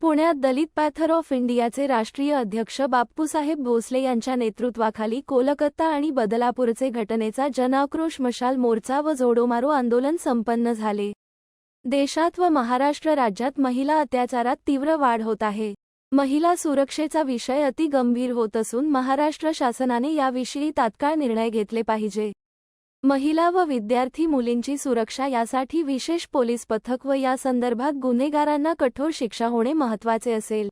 पुण्यात दलित Panther of इंडियाचे राष्ट्रीय अध्यक्ष बाप्पूसाहेब भोसले यांच्या नेतृत्वाखाली कोलकाता आणि बदलापूरचे घटनेचा जनाक्रोश मशाल मोर्चा व जोडोमारो आंदोलन संपन्न झाले. देशात व महाराष्ट्र राज्यात महिला अत्याचारात तीव्र वाढ होत आहे. महिला सुरक्षेचा विषय अति गंभीर होत असून महाराष्ट्र शासनाने याविषयी तात्काळ निर्णय घेतले पाहिजे. महिला व विद्यार्थी मुलींची सुरक्षा यासाठी विशेष पोलीस पथक व या संदर्भात गुन्हेगारांना कठोर शिक्षा होणे महत्त्वाचे असेल.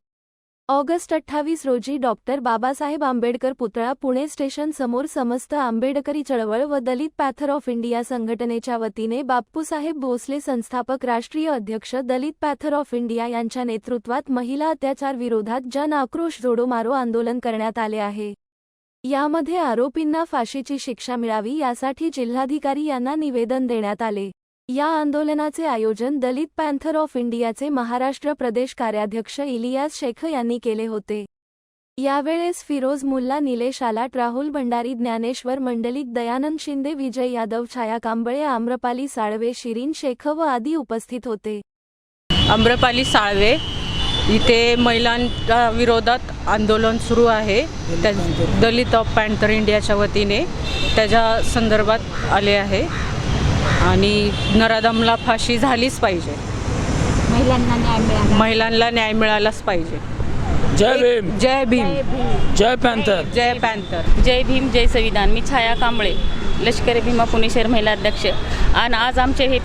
ऑगस्ट अठ्ठावीस रोजी डॉक्टर बाबासाहेब आंबेडकर पुतळा पुणे स्टेशन समोर समस्त आंबेडकरी चळवळ व दलित पॅथर ऑफ इंडिया संघटनेच्या वतीने बाप्पूसाहेब भोसले संस्थापक राष्ट्रीय अध्यक्ष दलित पॅथर ऑफ इंडिया यांच्या नेतृत्वात महिला अत्याचार विरोधात जन आक्रोश जोडो मारो आंदोलन करण्यात आले आहे. यामध्ये आरोपींना फाशीची शिक्षा मिळावी यासाठी जिल्हाधिकारी यांना निवेदन देण्यात आले. या आंदोलनाचे आयोजन दलित पॅन्थर ऑफ इंडियाचे महाराष्ट्र प्रदेश कार्याध्यक्ष इलियास शेख यांनी केले होते. यावेळेस फिरोज मुल्ला निलेश आलाट राहुल भंडारी ज्ञानेश्वर मंडलिक दयानंद शिंदे विजय यादव छाया कांबळे आम्रपाली साळवे शिरीन शेख व आदी उपस्थित होते. आम्रपाली साळवे इथे महिलांच्या विरोधात आंदोलन सुरू आहे. त्या दलित ऑफ पॅन्थर इंडियाच्या वतीने त्याच्या संदर्भात आले आहे. आणि नरादमला फाशी झालीच पाहिजे. महिलांना न्याय मिळाला. महिलांना न्याय मिळालाच पाहिजे. जय भीम. जय भीम. जय पॅन्थर. जय पॅन्थर. जय भीम जय संविधान. मी छाया कांबळे लष्करी भीमा पुणे शहर महिला अध्यक्ष. आणि आज आमचे हे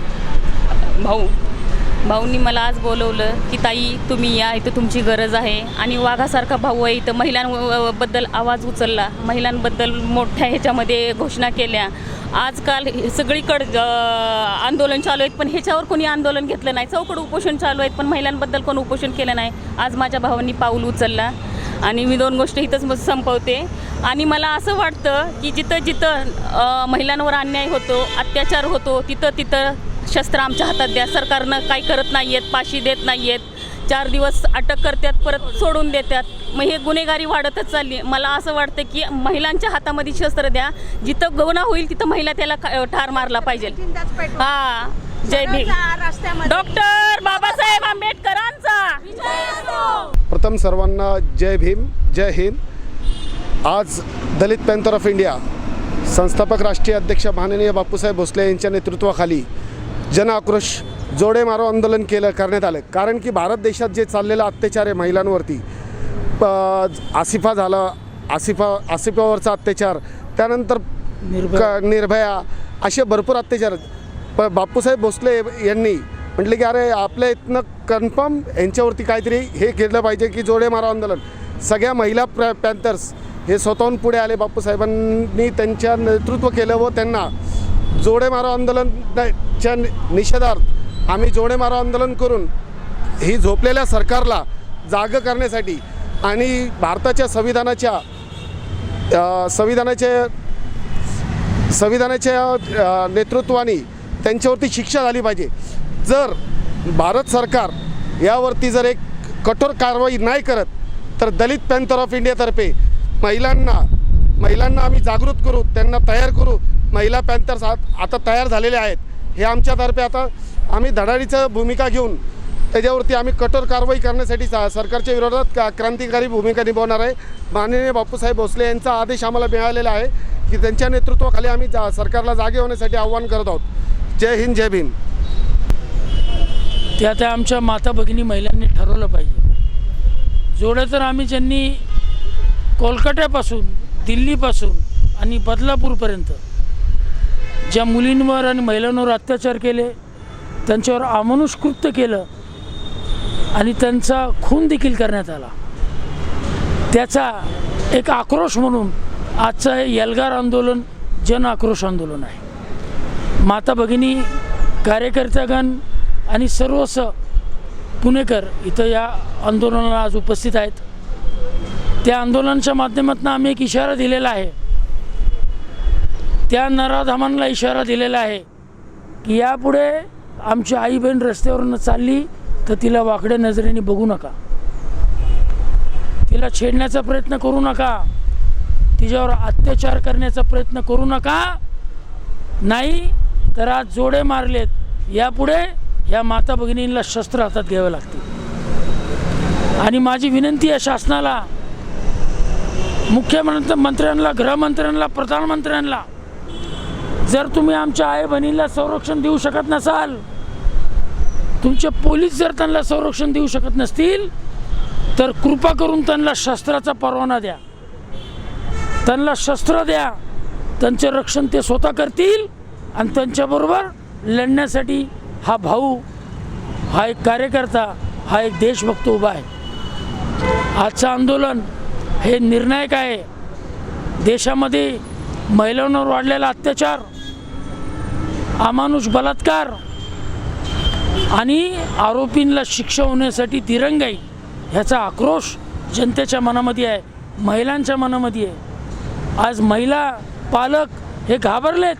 भाऊ भाऊंनी मला आज बोलवलं की ताई तुम्ही या इथं तुमची गरज आहे. आणि वाघासारखा भाऊ आहे इथं महिलांबद्दल आवाज उचलला. महिलांबद्दल मोठ्या ह्याच्यामध्ये घोषणा केल्या. आजकाल सगळीकडं आंदोलन चालू आहेत पण ह्याच्यावर कोणी आंदोलन घेतलं नाही. चौकड उपोषण चालू आहेत पण महिलांबद्दल कोण उपोषण केलं नाही? आज माझ्या भावांनी पाऊल उचलला. आणि मी दोन गोष्टी इथंच मग संपवते. आणि मला असं वाटतं की जिथं जिथं महिलांवर अन्याय होतो अत्याचार होतो तिथं तिथं शस्त्र आमच्या हातात द्या. सरकारनं काही करत नाही आहेत पाशी देत नाही आहेत चार दिवस अटक करतात परत सोडून देतात. मग हे गुन्हेगारी वाढतच चालली मला असं वाटतं की महिलांच्या हातामध्ये शस्त्र द्या. जिथं गवना होईल तिथं महिला त्याला ख- ठार मारला पाहिजे. हा. जय भीम. डॉक्टर बाबासाहेब आंबेडकरांचा. प्रथम सर्वांना जय भीम जय हिंद. आज दलित पॅन्थर ऑफ इंडिया संस्थापक राष्ट्रीय अध्यक्ष माननीय बापूसाहेब भोसले यांच्या नेतृत्वाखाली जन आक्रोश जोडे मारो आंदोलन केलं करण्यात आलं. कारण की भारत देशात जे चाललेलं अत्याचार आहे महिलांवरती प- आसिफा झालं आसिफा आसिफावरचा अत्याचार त्यानंतर निर्भया. असे भरपूर अत्याचार. प बापूसाहेब भोसले यांनी म्हटले की अरे आपल्या इथनं कन्फर्म यांच्यावरती काहीतरी हे केलं पाहिजे की जोडे मारो आंदोलन. सगळ्या महिला प्र पॅन्थर्स हे स्वतःहून पुढे आले. बापूसाहेबांनी त्यांच्या नेतृत्व केलं व त्यांना जोडे मारो आंदोलनच्या निषेधार्थ आम्ही जोडे मारो आंदोलन करून ही झोपलेल्या सरकारला जागं करण्यासाठी आणि भारताच्या संविधानाच्या संविधानाच्या संविधानाच्या नेतृत्वाने त्यांच्यावरती शिक्षा झाली पाहिजे. जर भारत सरकार यावरती जर एक कठोर कारवाई नाही करत तर दलित पॅन्थर ऑफ इंडियातर्फे महिलांना महिलांना आम्ही जागृत करू त्यांना तयार करू महिला पॅन्थर्स आता तयार झालेले आहेत. हे आमच्यातर्फे आता आम्ही धडाडीचं भूमिका घेऊन त्याच्यावरती आम्ही कठोर कारवाई करण्यासाठी सा सरकारच्या विरोधात का क्रांतिकारी भूमिका निभावणार आहे. माननीय बापूसाहेब भोसले यांचा आदेश आम्हाला मिळालेला आहे की त्यांच्या नेतृत्वाखाली आम्ही जा सरकारला जागे होण्यासाठी आव्हान करत आहोत. जय हिंद जय भीम. त्या त्या आमच्या माता भगिनी महिलांनी ठरवलं पाहिजे. जोडे तर आम्ही ज्यांनी कोलकात्यापासून दिल्लीपासून आणि बदलापूरपर्यंत ज्या मुलींवर आणि महिलांवर अत्याचार केले त्यांच्यावर अमानुष कृत्य केलं आणि त्यांचा खून देखील करण्यात आला. त्याचा एक आक्रोश म्हणून आजचं हे एल्गार आंदोलन जन आक्रोश आंदोलन आहे. माता भगिनी कार्यकर्तागण आणि सर्वस पुणेकर इथं या आंदोलनाला आज उपस्थित आहेत. त्या आंदोलनाच्या माध्यमातून आम्ही एक इशारा दिलेला आहे. त्या नराधामांना इशारा दिलेला आहे की यापुढे आमची आई बहीण रस्त्यावरनं चालली तर तिला वाकड्या नजरेने बघू नका. तिला छेडण्याचा प्रयत्न करू नका. तिच्यावर अत्याचार करण्याचा प्रयत्न करू नका. नाही तर आज जोडे मारलेत. यापुढे या माता भगिनींना शस्त्र हातात घ्यावे लागते आणि माझी विनंती आहे शासनाला मुख्यमंत्र मंत्र्यांना गृहमंत्र्यांना प्रधानमंत्र्यांना जर तुम्ही आमच्या आई बहिणीला संरक्षण देऊ शकत नसाल तुमचे पोलीस जर त्यांना संरक्षण देऊ शकत नसतील तर कृपा करून त्यांना शस्त्राचा परवाना द्या. त्यांना शस्त्र द्या. त्यांचे रक्षण ते स्वतः करतील आणि त्यांच्याबरोबर लढण्यासाठी हा भाऊ हा एक कार्यकर्ता हा एक देशभक्त उभा आहे. आजचं आंदोलन हे निर्णायक आहे. देशामध्ये महिलांवर वाढलेला अत्याचार अमानुष बलात्कार आणि आरोपींना शिक्षा होण्यासाठी तिरंगाई ह्याचा आक्रोश जनतेच्या मनामध्ये आहे महिलांच्या मनामध्ये आहे. आज महिला पालक हे घाबरलेत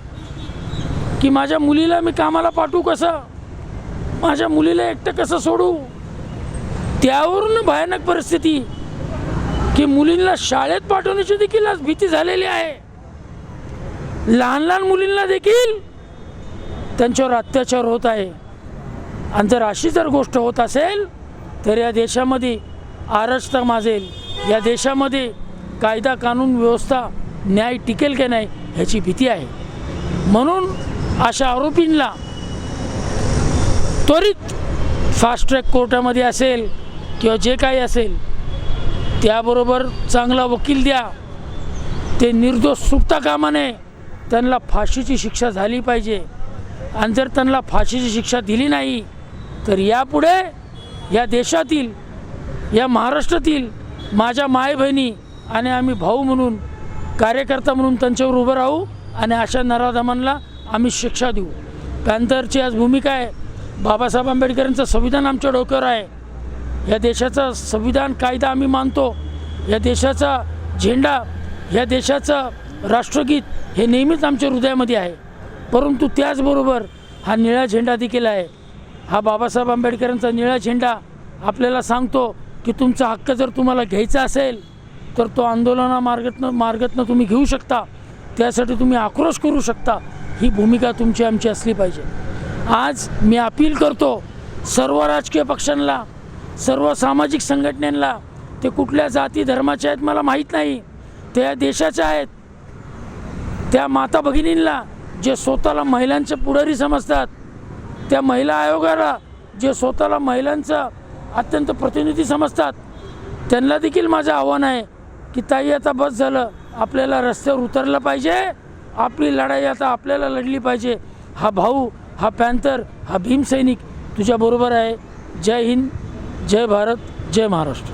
की माझ्या मुलीला मी कामाला पाठवू कसं? माझ्या मुलीला एकटं कसं सोडू? त्यावरून भयानक परिस्थिती की मुलींना शाळेत पाठवण्याची देखील आज भीती झालेली आहे. लहान लहान मुलींना देखील त्यांच्यावर अत्याचार होत आहे. आणि जर अशी जर गोष्ट होत असेल तर या देशामध्ये आरक्षता माजेल. या देशामध्ये कायदा कानून व्यवस्था न्याय टिकेल की नाही ह्याची भीती आहे. म्हणून अशा आरोपींना त्वरित फास्ट ट्रॅक कोर्टामध्ये असेल किंवा जे काही असेल त्याबरोबर चांगला वकील द्या. ते निर्दोष सुटता कामा नये त्यांना फाशीची शिक्षा झाली पाहिजे. आणि जर त्यांना फाशीची शिक्षा दिली नाही तर यापुढे या देशातील या महाराष्ट्रातील माझ्या माय बहिणी आणि आम्ही भाऊ म्हणून कार्यकर्ता म्हणून त्यांच्यावर उभं राहू आणि अशा नराधमांना आम्ही शिक्षा देऊ. पॅन्थरची आज भूमिका आहे. बाबासाहेब आंबेडकरांचं संविधान आमच्या डोक्यावर आहे. या देशाचा संविधान कायदा आम्ही मानतो. या देशाचा झेंडा या देशाचं राष्ट्रगीत हे नेहमीच आमच्या हृदयामध्ये आहे. परंतु त्याचबरोबर हा निळा झेंडा देखील आहे. हा बाबासाहेब आंबेडकरांचा निळा झेंडा आपल्याला सांगतो की तुमचा हक्क जर तुम्हाला घ्यायचा असेल तर तो आंदोलना मार्गतनं मार्गतनं तुम्ही घेऊ शकता. त्यासाठी तुम्ही आक्रोश करू शकता. ही भूमिका तुमची आमची असली पाहिजे. आज मी अपील करतो सर्व राजकीय पक्षांना सर्व सामाजिक संघटनांना ते कुठल्या जाती धर्माचे आहेत मला माहीत नाही. त्या देशाच्या आहेत. त्या माता भगिनींना जे स्वतःला महिलांचे पुढारी समजतात त्या महिला आयोगाला जे स्वतःला महिलांचं अत्यंत प्रतिनिधी समजतात त्यांना देखील माझं आव्हान आहे की ताई आता बस झालं. आपल्याला रस्त्यावर उतरलं पाहिजे. आपली लढाई आता आपल्याला लढली पाहिजे. हा भाऊ हा पॅन्थर हा भीमसैनिक तुझ्याबरोबर आहे. जय हिंद जय भारत जय महाराष्ट्र.